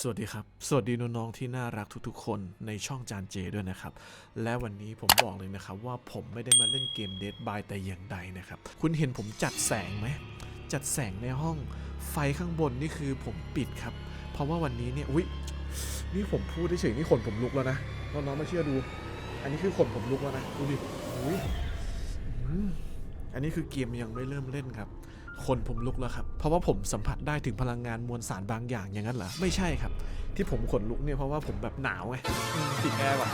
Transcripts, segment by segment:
สวัสดีครับ สวัสดีน้องๆที่น่ารักทุกๆ คนในช่องจานเจด้วยนะครับ และวันนี้ผมบอกเลยนะครับว่าผมไม่ได้มาเล่นเกม Dead by แต่อย่างใดนะครับ คุณเห็นผมจัดแสงไหม จัดแสงในห้อง ไฟข้างบนนี่คือผมปิดครับ เพราะว่าวันนี้เนี่ย อุ๊ย นี่ผมพูดเฉยๆนี่ขนผมลุกแล้วนะ น้องๆมาเชื่อดู อันนี้คือขนผมลุกแล้วนะ ดูดิ อุ๊ย อันนี้คือเกมยังไม่เริ่มเล่นครับ คนผมลุกแล้วครับ เพราะว่าผมสัมผัสได้ถึงพลังงานมวลสารบางอย่างอย่างนั้นเหรอ ไม่ใช่ครับ ที่ผมขนลุกเนี่ยเพราะว่าผมแบบหนาวไงติดแอร์ว่ะ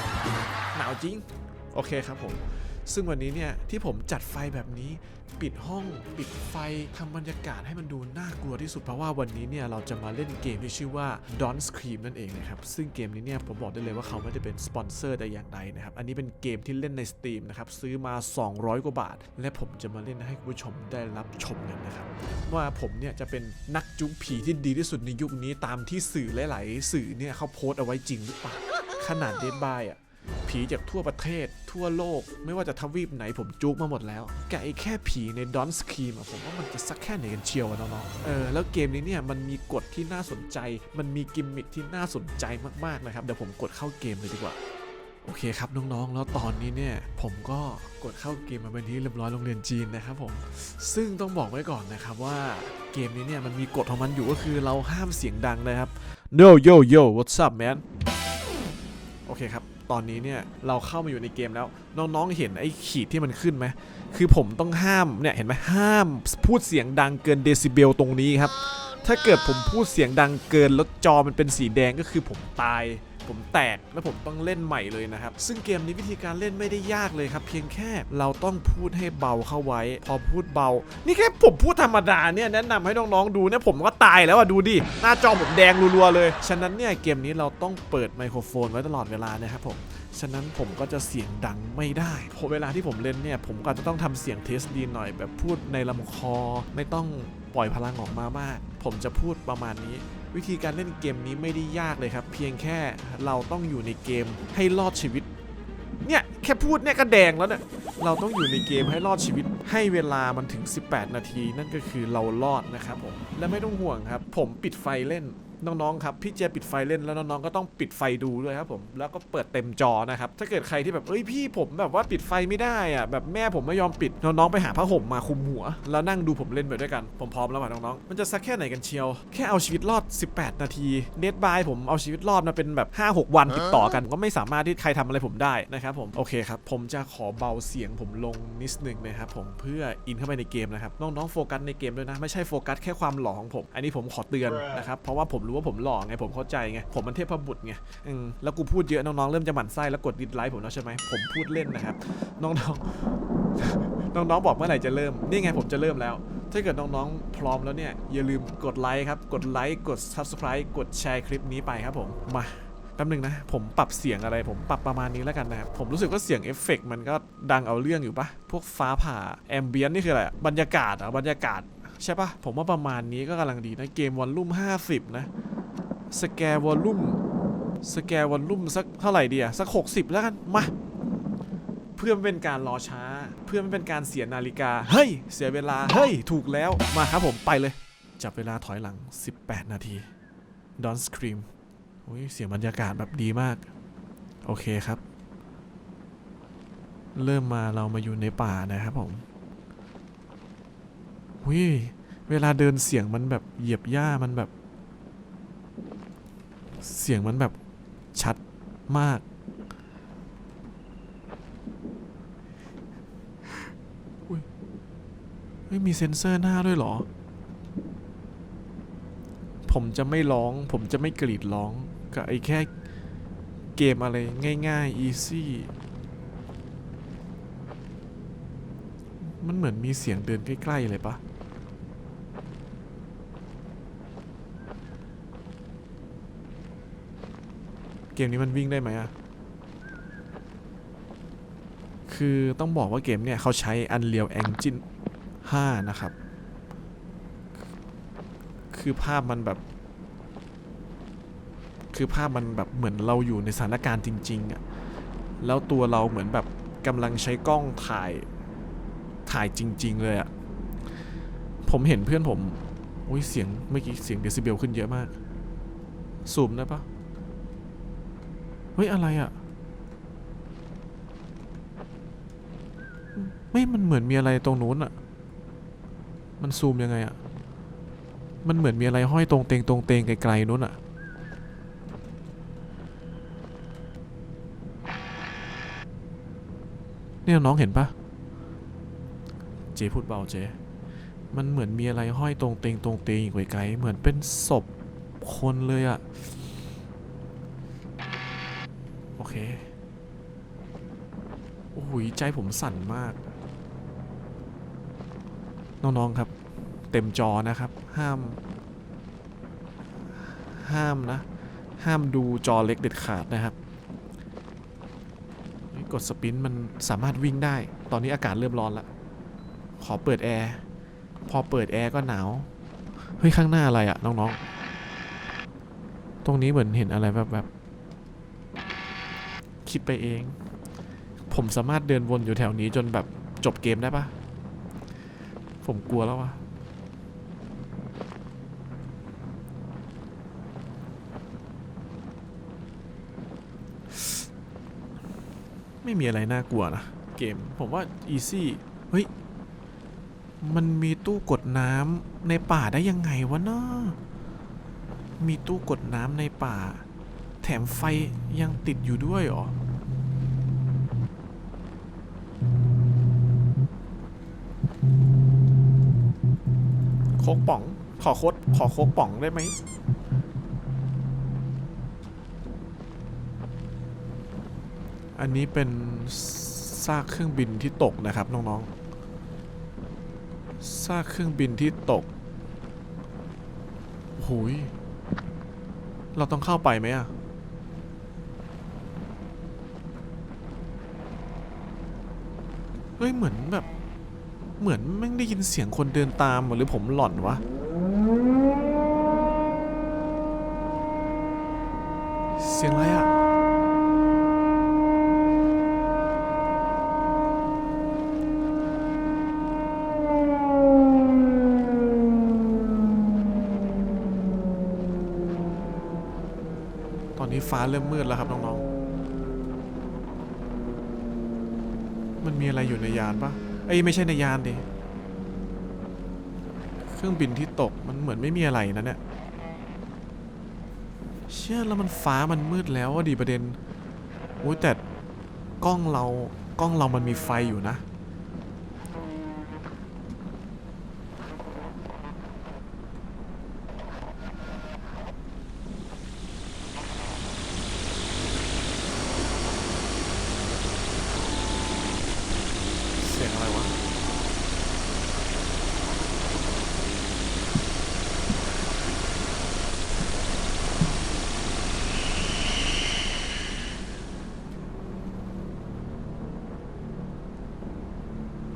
หนาวจริง โอเคครับผม ซึ่งวันนี้เนี่ยที่ผมจัดไฟแบบนี้ปิดห้อง ปิดไฟทำบรรยากาศให้มันดูน่ากลัวที่สุดเพราะว่าวันนี้เนี่ยเราจะมาเล่นเกมที่ชื่อว่า Don Scream นั่นเองนะครับซึ่งเกมนี้เนี่ยผมบอกได้เลยว่าเขาไม่ได้เป็นสปอนเซอร์แต่อย่างใดนะครับอันนี้เป็นเกมที่เล่นใน Steam นะครับซื้อมา 200 กว่าบาท และผมจะมาเล่นให้คุณผู้ชมได้รับชมกันนะครับว่าผมเนี่ยจะเป็นนักจุ๊กผีที่ดีที่สุดในยุคนี้ตามที่สื่อหลาย ๆ สื่อเนี่ยเขาโพสต์เอาไว้จริงหรือเปล่าขนาดเด d บายอะ ผีจากทั่วประเทศ ทั่วโลก ไม่ว่าจะทวีปไหนผมจุกมาหมดแล้วแกไอแค่ผีในดอนสคีมอะผมว่ามันจะสักแค่ไหนกันเชียวอะน้องๆเออแล้วเกมนี้เนี่ยมันมีกฎที่น่าสนใจ มันมีกิมมิคที่น่าสนใจมากๆนะครับเดี๋ยวผมกดเข้าเกมเลยดีกว่าโอเคครับน้องๆ แล้วตอนนี้เนี่ยผมก็กดเข้าเกมมาเป็นที่เรียบร้อยโรงเรียนจีนนะครับผม ซึ่งต้องบอกไว้ก่อนนะครับว่าเกมนี้เนี่ยมันมีกฎของมันอยู่ก็คือเราห้ามเสียงดังนะครับ no yo yo what's up man โอเคครับ ตอนนี้เนี่ยเราเข้ามาอยู่ในเกมแล้ว น้องๆเห็นไอ้ขีดที่มันขึ้นไหมคือผมต้องห้ามเนี่ยเห็นไหมห้ามพูดเสียงดังเกินเดซิเบลตรงนี้ครับถ้าเกิดผมพูดเสียงดังเกินแล้วจอมันเป็นสีแดงก็คือผมตาย ผมแตก แล้วผมต้องเล่นใหม่เลยนะครับ ซึ่งเกมนี้วิธีการเล่นไม่ได้ยากเลยครับ เพียงแค่เราต้องพูดให้เบาเข้าไว้ พอพูดเบา นี่แค่ผมพูดธรรมดาเนี่ยแนะนำให้น้องๆดูเนี่ยผมก็ตายแล้วอะดูดิหน้าจอผมแดงรัวๆเลย ฉะนั้นเนี่ยเกมนี้เราต้องเปิดไมโครโฟนไว้ตลอดเวลานะครับผมฉะนั้นผมก็จะเสียงดังไม่ได้พอเวลาที่ผมเล่นเนี่ย ผมก็จะต้องทำเสียงเทสดีหน่อยแบบพูดในลำคอ ไม่ต้องปล่อยพลังออกมามาก ผมจะพูดประมาณนี้ วิธีการเล่นเกมนี้ไม่ได้ยากเลยครับ เพียงแค่เราต้องอยู่ในเกมให้รอดชีวิต เนี่ยแค่พูดเนี่ยก็แดงแล้วเนี่ยเราต้องอยู่ในเกมให้รอดชีวิต ให้เวลามันถึง 18 นาที นั่นก็คือเรารอดนะครับผมและไม่ต้องห่วงครับ ผมปิดไฟเล่น น้องๆครับพี่เจปิดไฟเล่นแล้วน้องๆก็ต้องปิดไฟดูด้วยครับผมแล้วก็เปิดเต็มจอนะครับถ้าเกิดใครที่แบบเอ้ยพี่ผมแบบว่าปิดไฟไม่ได้อะแบบแม่ผมไม่ยอมปิดน้องๆไปหาผ้าห่มมาคลุมหัว แล้วนั่งดูผมเล่นไปด้วยกัน ผมพร้อมแล้วน้องๆมันจะสักแค่ไหนกันเชียว แค่เอาชีวิตรอด 18 นาทีเดดบายผมเอาชีวิตรอดมาเป็นแบบ 5-6 วันติดต่อกันก็ไม่สามารถที่ใครทำอะไรผมได้นะครับผมโอเคครับผมจะขอเบาเสียงผมลงนิดนึงนะครับผมเพื่ออินเข้าไปในเกมนะครับน้องๆโฟกัสในเกมด้วยนะไม่ใช่โฟกัสแค่ความหล่อของผม อันนี้ผมขอเตือนนะครับเพราะว่าผมรู้ว่าผมหล่อไงผมเข้าใจไงผมมันเทพบุตรไงแล้วกูพูดเยอะน้องๆเริ่มจะหมั่นไส้แล้วกดดิสไลค์ผมแล้วใช่ไหมผมพูดเล่นนะครับ น้องๆน้องๆบอกเมื่อไหร่จะเริ่มนี่ไงผมจะเริ่มแล้ว ถ้าเกิดน้องๆพร้อมแล้วเนี่ยอย่าลืมกดไลค์ครับกดไลค์กด subscribe กดแชร์คลิปนี้ไปครับผมมาแป๊บนึงนะ ผมปรับเสียงอะไร ผมปรับประมาณนี้แล้วกันนะครับ ผมรู้สึกว่าเสียงเอฟเฟกต์มันก็ดังเอาเรื่องอยู่ปะพวกฟ้าผ่า แอมเบียนนี่คืออะไร บรรยากาศอะบรรยากาศ ใช่ปะผมว่าประมาณนี้ก็กำลังดีนะ เกมวอลลุ่ม 50 นะ สแกร์วอลลุ่ม สแกร์วอลลุ่มสักเท่าไหร่ดีอะสัก 60 แล้วกัน มา เพื่อไม่เป็นการรอช้า เพื่อไม่เป็นการเสียนาฬิกา เฮ้ย เสียเวลา เฮ้ย ถูกแล้ว มาครับผมไปเลย จับเวลาถอยหลัง 18 นาที Don't Scream อุ้ยเสียงบรรยากาศแบบดีมาก โอเคครับ เริ่มมาเรามาอยู่ในป่านะครับผม อุ้ยเวลาเดินเสียงมันแบบเหยียบหญ้ามันแบบ เสียงมันแบบชัดมากไม่มีเซ็นเซอร์หน้าด้วยเหรอ ผมจะไม่ร้อง ผมจะไม่กรีดร้องกับไอ้แค่เกมอะไรง่ายๆ easy มันเหมือนมีเสียงเดินใกล้ ๆ เลยปะ เกมนี้มันวิ่งได้ไหมอะคือต้องบอกว่าเกมเนี่ยเขาใช้ Unreal Engine 5 นะครับ คือภาพมันแบบ คือภาพมันแบบเหมือนเราอยู่ในสถานการณ์จริงๆอะแล้วตัวเราเหมือนแบบกำลังใช้กล้องถ่ายถ่ายจริง ๆ เลยอะผมเห็นเพื่อนผมอุ้ยเสียงเมื่อกี้เสียงเดซิเบลขึ้นเยอะมากซูมได้ปะ เฮ้ย อะไรอะ่ะ ไม่มันเหมือนมีอะไรตรงนู้นอะ่ะ มันซูมยังไงอะ่ะ มันเหมือนมีอะไรห้อยตรงเตงตรงเตงไกลๆนู้นอะ่ะ เนี่ยน้องเห็นปะเจพูดเบาเจ มันเหมือนมีอะไรห้อยตรงเตงตรงเตงไกลๆเหมือนเป็นศพคนเลยอะโอเค โอ้โหใจผมสั่นมาก น้องๆครับ เต็มจอนะครับ ห้าม ห้ามนะ ห้ามดูจอเล็กเด็ดขาดนะครับกดสปินมันสามารถวิ่งได้ ตอนนี้อากาศเริ่มร้อนแล้วขอเปิดแอร์ พอเปิดแอร์ก็หนาว เฮ้ย ข้างหน้าอะไรอะน้องๆ ตรงนี้เหมือนเห็นอะไรแบบแบบ คิดไปเอง ผมสามารถเดินวนอยู่แถวนี้จนแบบจบเกมได้ปะผมกลัวแล้ววะไม่มีอะไรน่ากลัวนะเกม ผมว่า easy เฮ้ย มันมีตู้กดน้ำในป่าได้ยังไงวะเนาะมีตู้กดน้ำในป่า แถมไฟยังติดอยู่ด้วยหรอ กป๋อง ขอโคดขอโคกป๋องได้ไหมอันนี้เป็นซากเครื่องบินที่ตกนะครับน้องๆซากเครื่องบินที่ตกหุยเราต้องเข้าไปไหมอะเฮ้ยเหมือนแบบ เหมือนแม่งได้ยินเสียงคนเดินตามหรือผมหล่อนวะ เสียงอะไรอะตอนนี้ฟ้าเริ่มมืดแล้วครับน้องๆ มันมีอะไรอยู่ในยานปะ อ้ยไม่ใช่ในยานดิเครื่องบินที่ตกมันเหมือนไม่มีอะไรนะเนี่ยเชื่อแล้วมันฟ้ามันมืดแล้วอะดีประเด็นโอ้ยแต่กล้องเรากล้องเรามันมีไฟอยู่นะ เสียงอะไรวะ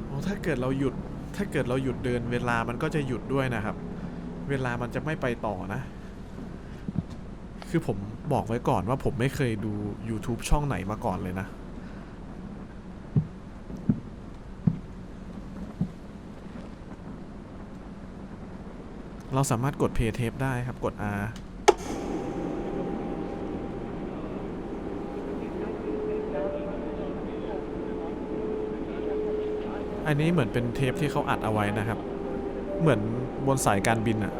โอ้ถ้า เราหยุดถ้าเกิดเราหยุดเดินเวลามันก็จะหยุดด้วยนะครับ เวลามันจะไม่ไปต่อนะ คือผมบอกไว้ก่อนว่าผมไม่เคยดู YouTube ช่องไหนมาก่อนเลยนะเราสามารถกด Play Tape ได้ครับ กด R อันนี้เหมือนเป็นเทปที่เขาอัดเอาไว้นะครับ เหมือนบนสายการบินอะ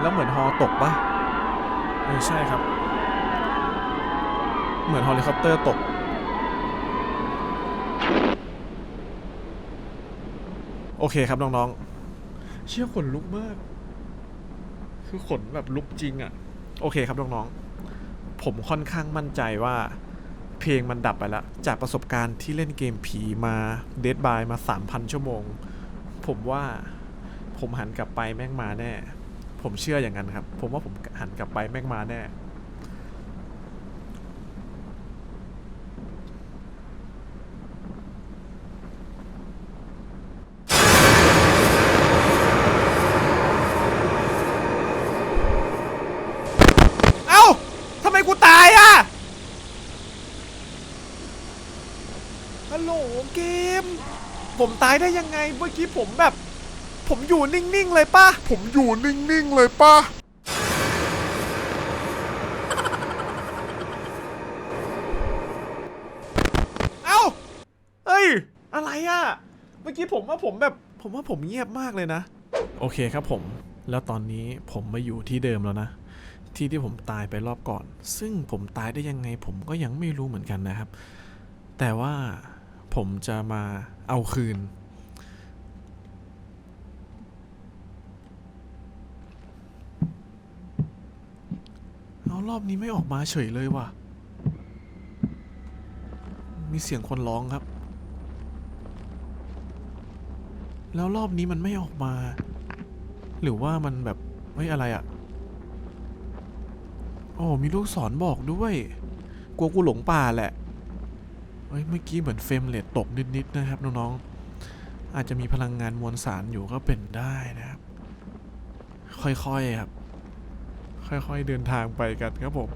แล้วเหมือนฮอตกปะเออใช่ครับ เหมือนเฮลิคอปเตอร์ตก โอเคครับน้องๆ เชื่อขนลุกมาก คือขนแบบลุกจริงอะ่ะ โอเคครับน้องๆ ผมค่อนข้างมั่นใจว่าเพลงมันดับไปแล้ว จากประสบการณ์ที่เล่นเกมผีมาเดดบายมา 3,000 ชั่วโมง ผมว่าผมหันกลับไปแม่งมาแน่ ผมเชื่ออย่างนั้นครับ ผมว่าผมหันกลับไปแม่งมาแน่ เอ้า ทำไมกูตายอะ ฮัลโหล เกม ผมตายได้ยังไงเมื่อกี้ผมแบบ ผมอยู่นิ่งๆเลยป่ะ ผมอยู่นิ่งๆเลยป่ะ เอ้าเฮ้ย อะไรอะเมื่อกี้ผมว่าผมแบบ ผมว่าผมเงียบมากเลยนะ โอเคครับผม แล้วตอนนี้ผมมาอยู่ที่เดิมแล้วนะ ที่ที่ผมตายไปรอบก่อน ซึ่งผมตายได้ยังไงผมก็ยังไม่รู้เหมือนกันนะครับ แต่ว่า ผมจะมาเอาคืน เอารอบนี้ไม่ออกมาเฉยเลยว่ะ มีเสียงคนร้องครับ แล้วรอบนี้มันไม่ออกมา หรือว่ามันแบบเฮ้ยอะไรอะ่ะโอ้มีลูกศรบอกด้วย กลัวกูหลงป่าแหละ ฮ้ยเมื่อกี้เหมือนเฟรมเรทตกนิดๆนะครับน้องๆอาจจะมีพลังงานมวลสารอยู่ก็เป็นได้นะครับ ค่อยๆครับ ค่อยๆเดินทางไปกันครับผม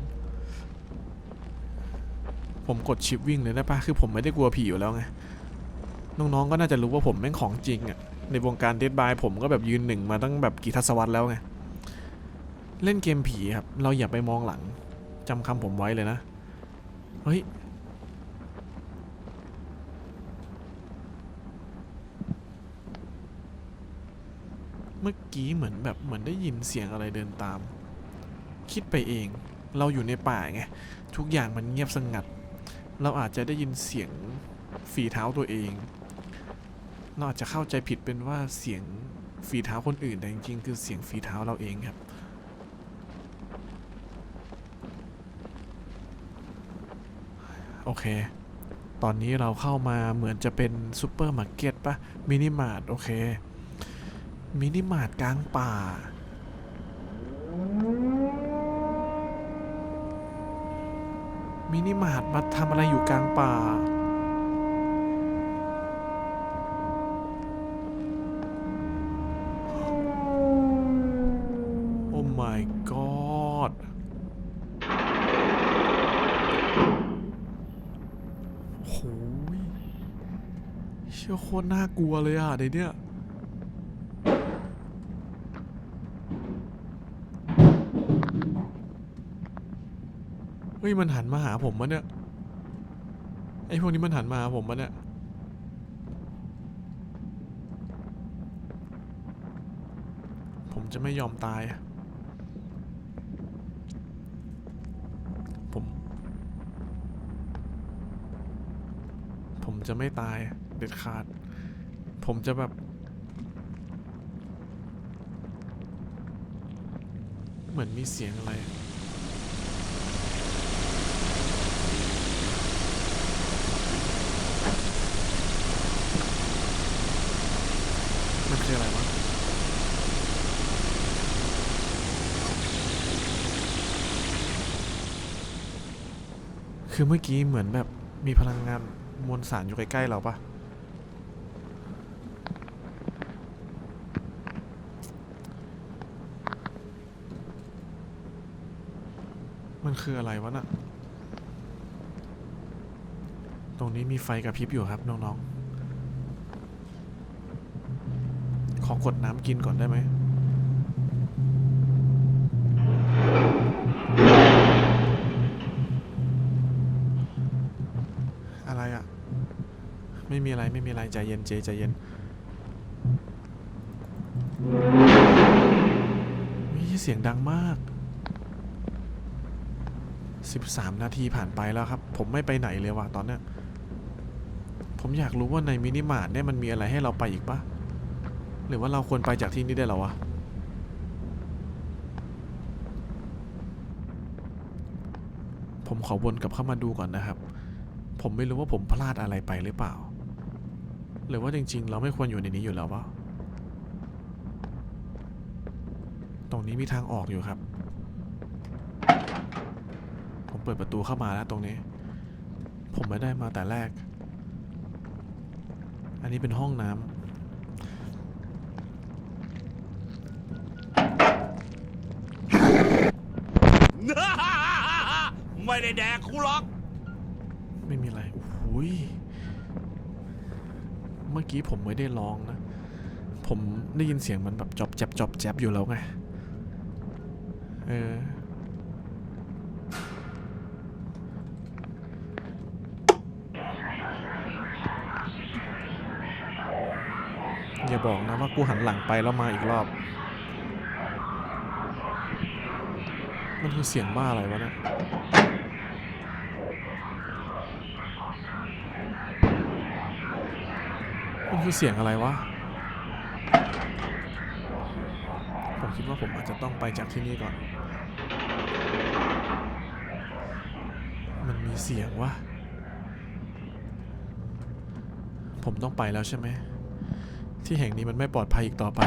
ผมกดชิปวิ่งเลยได้ปะคือผมไม่ได้กลัวผีอยู่แล้วไงน้องๆก็น่าจะรู้ว่าผมแม่งของจริงอะในวงการเดดบายผมก็แบบยืนหนึ่งมาตั้งแบบกี่ทศวรรษแล้วไงเล่นเกมผีครับ เราอย่าไปมองหลังจำคำผมไว้เลยนะ เฮ้ย เมื่อกี้เหมือนแบบเหมือนได้ยินเสียงอะไรเดินตาม คิดไปเอง เราอยู่ในป่าไง ทุกอย่างมันเงียบสงัด เราอาจจะได้ยินเสียงฝีเท้าตัวเอง เราอาจจะเข้าใจผิดเป็นว่าเสียงฝีเท้าคนอื่นแต่จริงๆคือเสียงฝีเท้าเราเองครับ โอเค ตอนนี้เราเข้ามาเหมือนจะเป็นซูเปอร์มาร์เก็ตปะมินิมาร์ทโอเค มินิมาร์ทกลางป่า มินิมาร์ทมาทำอะไรอยู่กลางป่า โอ้ my god โหยเชื่อโคตรน่ากลัวเลยอะในเนี่ย เฮ้ยมันหันมาหาผมมะเนี่ยไอพวกนี้มันหันมาหาผมมะเนี่ยผมจะไม่ยอมตายผม ผมจะไม่ตายเด็ดขาด ผมจะแบบเหมือนมีเสียงอะไร มันคืออะไรวะ คือเมื่อกี้เหมือนแบบมีพลังงานมวลสารอยู่ใกล้ๆเราปะมันคืออะไรวะน่ะ ตรงนี้มีไฟกระพริบอยู่ครับน้องๆ ขอกดน้ำกินก่อนได้ไหม ม่มีอะไรไม่มีอะไรใจเย็นเจใจเย็นมีเสียงดังมาก 13 นาทีผ่านไปแล้วครับ ผมไม่ไปไหนเลยว่ะตอนเนี้ยผมอยากรู้ว่าในมินิมาร์ทเนี่ยมันมีอะไรให้เราไปอีกปะหรือว่าเราควรไปจากที่นี่ได้แล้ววะผมขอวนกลับเข้ามาดูก่อนนะครับ ผมไม่รู้ว่าผมพลาดอะไรไปหรือเปล่า หรือว่าจริง ๆ เราไม่ควรอยู่ในนี้อยู่แล้ววะตรงนี้มีทางออกอยู่ครับ ผมเปิดประตูเข้ามาแล้วตรงนี้ ผมไม่ได้มาแต่แรก อันนี้เป็นห้องน้ำไม่ได้แดกกูหรอก ไม่มีอะไรโอ้โหยเมื่อมื่อ กี้ผมไม่ได้ร้องนะ ผมได้ยินเสียงมันแบบจอบแจบจอบแจบอยู่แล้วไง เอออย่าบอกนะว่ากูหันหลังไปแล้วมาอีกรอบ มันคือเสียงบ้าอะไรวะเนี่ย มันคือเสียงอะไรวะ ผมคิดว่าผมอาจจะต้องไปจากที่นี่ก่อน มันมีเสียงวะ ผมต้องไปแล้วใช่ไหม ที่แห่งนี้มันไม่ปลอดภัยอีกต่อไป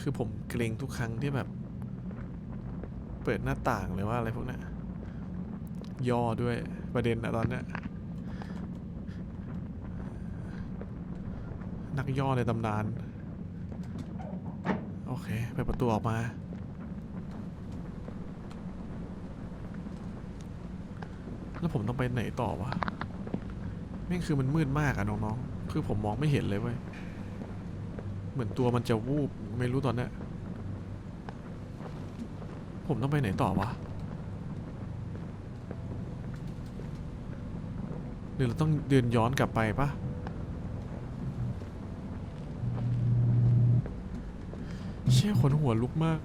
คือผมเกรงทุกครั้งที่แบบ เปิดหน้าต่างหรือว่าอะไรพวกนี้ยย่อด้วยประเด็นอะตอนเนี้ยนักย่อในตำนาน โอเคเปิดประตูออกมา แล้วผมต้องไปไหนต่อวะแม่งคือมันมืดมากอะน้องๆ คือผมมองไม่เห็นเลยเว้ย เหมือนตัวมันจะวูบ ไม่รู้ตอนเนี้ย ผมต้องไปไหนต่อวะหรือเราต้องเดินย้อนกลับไปปะเชี่ยขนหัวลุกมาก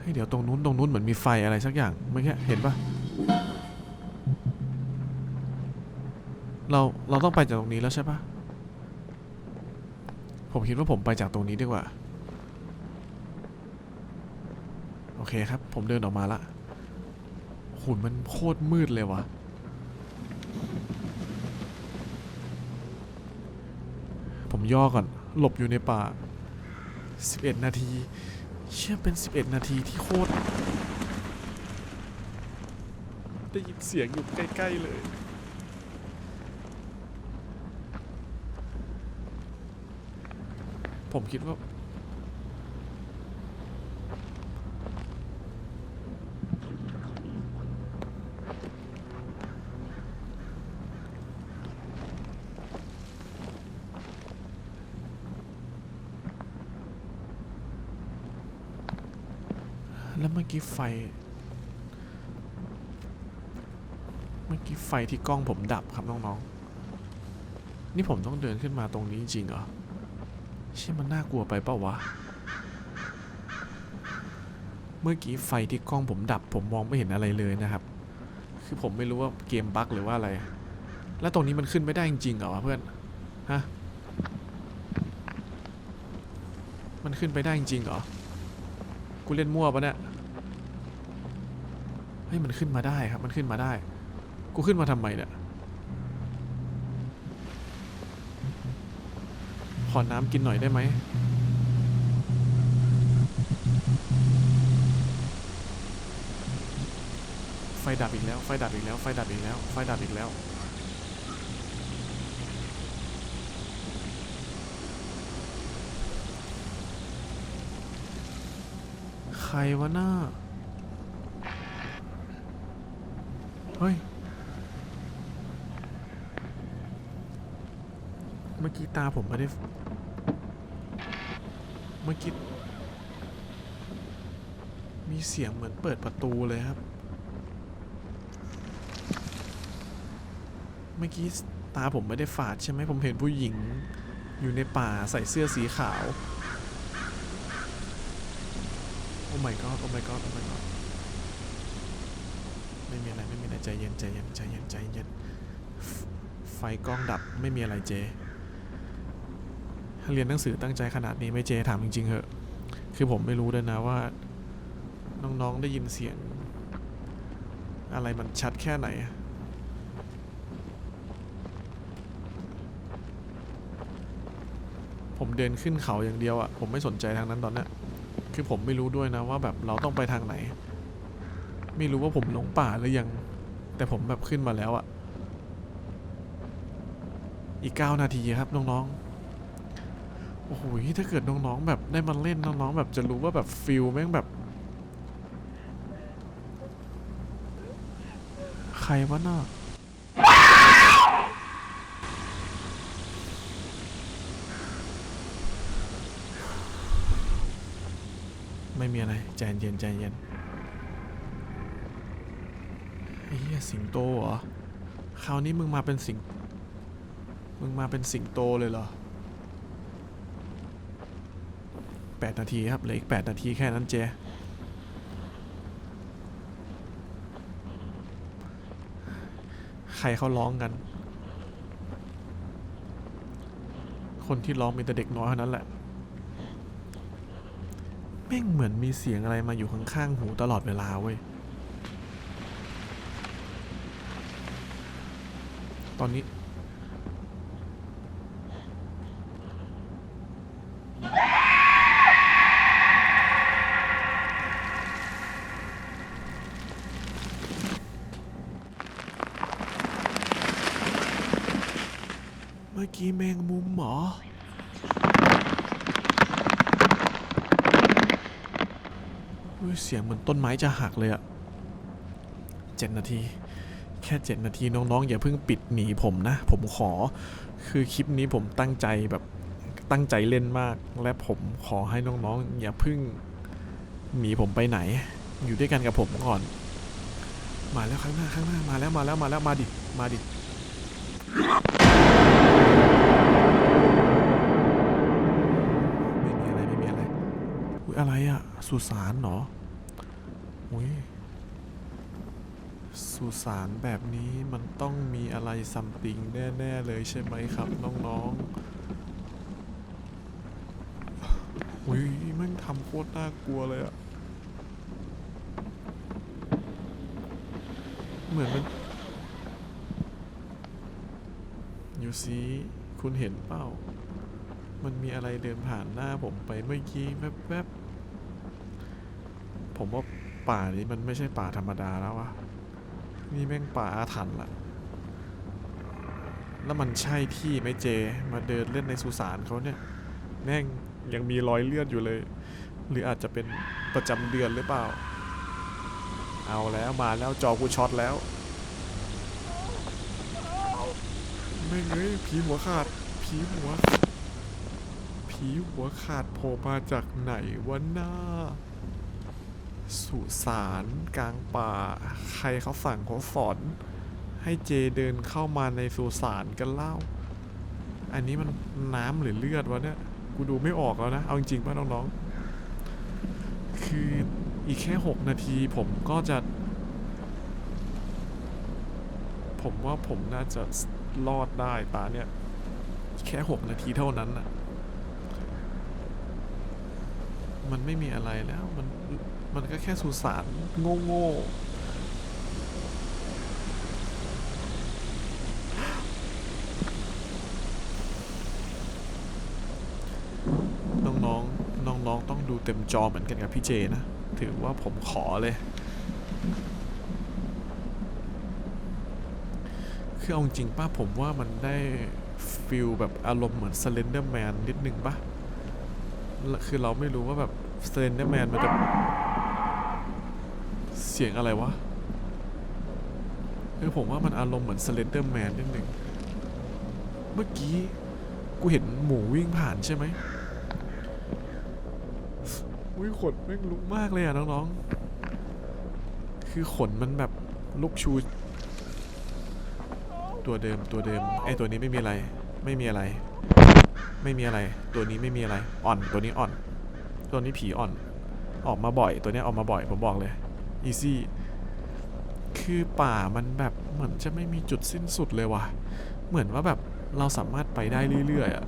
ให้ยเดี๋ยวตรงนู้นตรงนู้นเหมือนมีไฟอะไรสักอย่างเมื่อกี้เห็นปะเราเราต้องไปจากตรงนี้แล้วใช่ปะผมคิดว่าผมไปจากตรงนี้ดีกว่า โอ เคครับ ผมเดินออกมาละหุ่นมันโคตรมืดเลยวะผมย่อก่อน หลบอยู่ในป่า 11 นาที เชื่อเป็น 11 นาทีที่โคตร ได้ยินเสียงอยู่ใกล้ ๆ เลยผมคิดว่า แล้วเมื่อ กี้ไฟ เมื่อกี้ไฟที่กล้องผมดับครับน้องๆ นี่ผมต้องเดินขึ้นมาตรงนี้จริงเหรอเชี่ยมันน่ากลัวไปเปล่าวะ เมื่อกี้ไฟที่กล้องผมดับ ผมมองไม่เห็นอะไรเลยนะครับ คือผมไม่รู้ว่าเกมบั๊กหรือว่าอะไร แล้วตรงนี้มันขึ้นไม่ได้จริงๆเหรอเพื่อน ฮะ มันขึ้นไปได้จริงๆเหรอ กูเล่นมั่วปะเนี่ย เฮ้ยมันขึ้นมาได้ครับมันขึ้นมาได้ กูขึ้นมาทำไมเนี่ยขอน้ำกินหน่อยได้ไหมไฟดับอีกแล้ว ไฟดับอีกแล้ว ไฟดับอีกแล้ว ไฟดับอีกแล้ว ใครวะหน้า เฮ้ย เมื่อกี้ตาผมไม่ได้ เมื่อกี้ มีเสียงเหมือนเปิดประตูเลยครับ เมื่อกี้ตาผมไม่ได้ฝาดใช่ไหมผมเห็นผู้หญิงอยู่ในป่าใส่เสื้อสีขาว โอ้ my god โอ้ my god โอ้ my god ไม่มีอะไรไม่มีอะไร ใจเย็นใจเย็นใจเย็นใจเย็นไฟกล้องดับไม่มีอะไรเจเรียนหนังสือตั้งใจขนาดนี้ไหม่เจถามจริงๆเหอะ คือผมไม่รู้เลยนะว่า น้องๆได้ยินเสียง อะไรมันชัดแค่ไหนผมเดินขึ้นเขาอย่างเดียวอะผมไม่สนใจทางนั้นตอนนี้คือผมไม่รู้ด้วยนะว่าแบบเราต้องไปทางไหน ไม่รู้ว่าผมหลงป่าหรือยัง แต่ผมแบบขึ้นมาแล้วอะอีก 9 นาทีครับน้องๆ โอ้โห ถ้าเกิดน้องๆ แบบได้มาเล่นน้องๆ แบบจะรู้ว่าแบบฟิลแม่งแบบ ใครวะเนาะไม่มีอะไร ใจเย็นใจเย็น เหี้ยสิงโตเหรอ คราวนี้มึงมาเป็นสิง มึงมาเป็นสิงโตเลยเหรอแปดนาทีครับเหลืออีกแปดนาทีแค่นั้นเจใครเขาร้องกัน คนที่ร้องมีแต่เด็กน้อยเท่านั้นแหละ แม่งเหมือนมีเสียงอะไรมาอยู่ข้างๆหูตลอดเวลาเว้ย ตอนนี้ เมื่อกี้แมงมุมเหรอเสียงเหมือนต้นไม้จะหักเลยอะเจ็ดนาที ค่เจ็ดนาทีน้องๆ อย่าเพิ่งปิดหนีผมนะ ผมขอ คือคลิปนี้ผมตั้งใจแบบตั้งใจเล่นมาก และผมขอให้น้องๆ อย่าเพิ่งหนีผมไปไหน อยู่ด้วยกันกับผมก่อน มาแล้วข้างหน้าข้างหน้ามาแล้วมาแล้วมาแล้วมาดิมาดิไม่มีอะไรไม่มีอะไรอุ้ยอะไรอะสุสานเหรออุ้ย สุสานแบบนี้มันต้องมีอะไรซัมติงแน่ ๆ เลยใช่ไหมครับ น้องๆอุ้ยมันทำโคตรน่ากลัวเลยอะเหมือนมันอยู่ซีคุณเห็นเปล่า มันมีอะไรเดินผ่านหน้าผมไปเมื่อกี้แวบๆผมว่าป่านี้มันไม่ใช่ป่าธรรมดาแล้วอะ นี่แม่งป่าอาถรรพ์ละแล้วมันใช่ที่ไหมเจ มาเดินเล่นในสุสานเขาเนี่ย แม่งยังมีรอยเลือดอยู่เลย หรืออาจจะเป็นประจำเดือนหรือเปล่า เอาแล้วมาแล้วจอกูช็อตแล้วแม่งเอ้ยผีหัวขาด ผีหัว ผีหัวขาดโผล่มาจากไหนวะหน้า สุสานกลางป่า ใครเขาสั่งเขาสอน ให้เจเดินเข้ามาในสุสานกันเล่า อันนี้มันน้ำหรือเลือดวะเนี่ย กูดูไม่ออกแล้วนะ เอาจริงๆป่ะน้องๆ คืออีกแค่หกนาทีผมก็จะ ผมว่าผมน่าจะรอดได้ตาเนี่ย แค่หกนาทีเท่านั้นน่ะมันไม่มีอะไรแล้วมัน มันก็แค่สุสานโง่โง่ๆน้องๆ น้องๆ ต้องดูเต็มจอเหมือนกันกับพี่เจนะ ถือว่าผมขอเลย คือเอาจริงป้าผมว่ามันได้ฟิลแบบอารมณ์เหมือน Slender Man นิดนึงปะคือเราไม่รู้ว่าแบบเซนเดอร์แมนมันจะ สียงอะไรวะคือผมว่ามันอารมณ์เหมือนสเลนเดอร์แมนนิดหนึ่งเมื่อกี้กูเห็นหมูวิ่งผ่านใช่ไหมอุ้ยขนแม่งลุกมากเลยอะน้องๆ คือขนมันแบบลุกชู ตัวเดิมตัวเดิมไอตัวนี้ไม่มีอะไร ไม่มีอะไร ไม่มีอะไร ตัวนี้ไม่มีอะไร อ่อนตัวนี้อ่อน ตัวนี้ผีอ่อน ออกมาบ่อย ตัวเนี้ยออกมาบ่อยผมบอกเลย อีซี่คือป่ามันแบบเหมือนจะไม่มีจุดสิ้นสุดเลยว่ะ เหมือนว่าแบบเราสามารถไปได้เรื่อยๆอะ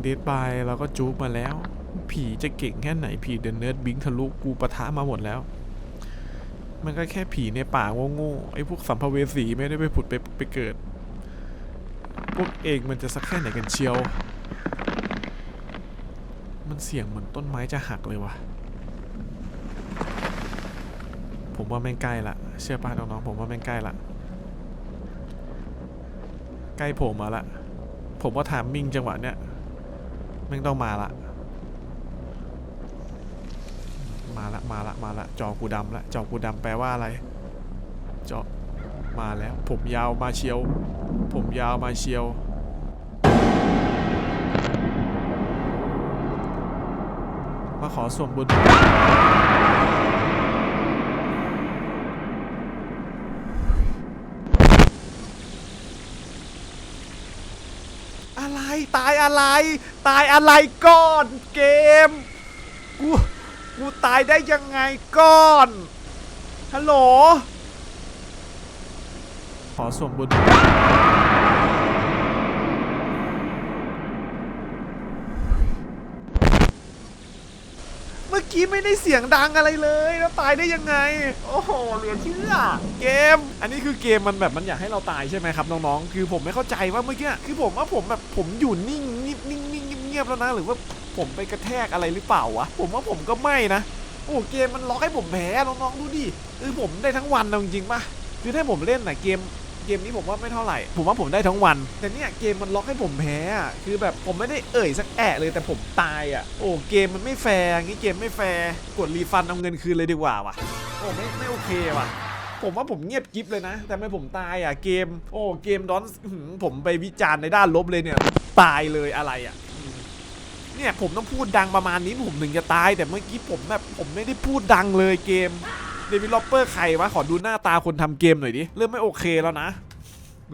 เดดบายเราก็จูบมาแล้ว ผีจะเก่งแค่ไหนผีเดนเนิร์ดบิงทะลุกูปะทะมาหมดแล้ว มันก็แค่ผีในป่าโง่ๆไอ้พวกสัมภเวสีไม่ได้ไปผุดไปไปเกิด พวกเองมันจะสักแค่ไหนกันเชียว เสียงเหมือนต้นไม้จะหักเลยว่ะ ผมว่าแม่งใกล้ละเชื่อป้าน้องๆผมว่าแม่งใกล้ละใกล้ผมมาละผมว่าทามมิ่งจังหวะเนี้ยแม่งต้องมาละมมาละมาละมาละจอกูดำละจอกูดำแปลว่าอะไร จอมาแล้ว ผมยาวมาเชียว ผมยาวมาเชียว มาขอส่วนบุญ อะไรตายอะไร ตายอะไรก่อนเกม กู กูตายได้ยังไงก่อน ฮัลโหล ขอส่วนบุญ เมื่อกี้ไม่ได้เสียงดังอะไรเลยแล้วตายได้ยังไง โอ้โหเหลือเชื่อเกม อันนี้คือเกมมันแบบมันอยากให้เราตายใช่ไหมครับน้องๆ คือผมไม่เข้าใจว่าเมื่อกี้คือผมว่าผมแบบผมอยู่นิ่งนิ่งนิ่งนิ่งเงียบๆแล้วนะหรือว่าผมไปกระแทกอะไรหรือเปล่าวะผมว่าผมก็ไม่นะโอ้เกมมันล็อกให้ผมแพ้น้องๆดูดิคือผมได้ทั้งวันเอาจริงๆปะคือถ้าผมเล่นน่ะเกม เกมนี้ผมว่าไม่เท่าไหร่ ผมว่าผมได้ทั้งวัน แต่เนี่ยเกมมันล็อกให้ผมแพ้อะคือแบบผมไม่ได้เอ่ยสักแอะเลยแต่ผมตายอะ โอ้เกมมันไม่แฟร์งี้เกมไม่แฟร์กดรีฟันเอาเงินคืนเลยดีกว่าว่ะ โอ้ไม่ไม่โอเคว่ะผมว่าผมเงียบกิฟเลยนะ แต่ไม่ผมตายอะเกม โอ้เกมดอนผมไปวิจารณ์ในด้านลบเลยเนี่ย ตายเลยอะไรอะเนี่ยผมต้องพูดดังประมาณนี้ผมถึงจะตาย แต่เมื่อกี้ผมแบบผมไม่ได้พูดดังเลยเกม เดวิลลอปเปอร์ใครวะ ขอดูหน้าตาคนทำเกมหน่อยดิ เริ่มไม่โอเคแล้วนะ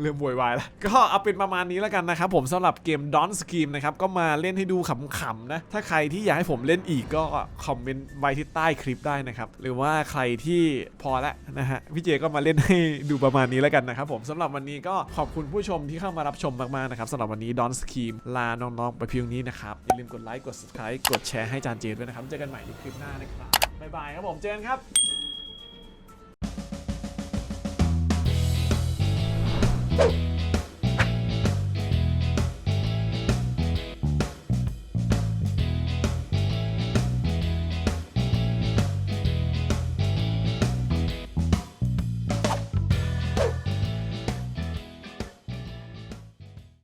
เริ่มโวยวายแล้ว ก็เอาเป็นประมาณนี้แล้วกันนะครับผมสำหรับเกม Don Scheme นะครับ ก็มาเล่นให้ดูขำๆนะ ถ้าใครที่อยากให้ผมเล่นอีกก็คอมเมนต์ไว้ที่ใต้คลิปได้นะครับ หรือว่าใครที่พอแล้วนะฮะ พี่เจก็มาเล่นให้ดูประมาณนี้แล้วกันนะครับผมสำหรับวันนี้ก็ขอบคุณผู้ชมที่เข้ามารับชมมากๆนะครับสำหรับวันนี้ Don Scheme ลาน้องๆไปเพียงนี้นะครับอย่าลืมกดไลค์กด subscribe กดแชร์ให้จานเจด้วยนะครับเจอกันใหม่ในคลิปหน้านะครับบ๊ายบายครับผมเจอกันครับ you.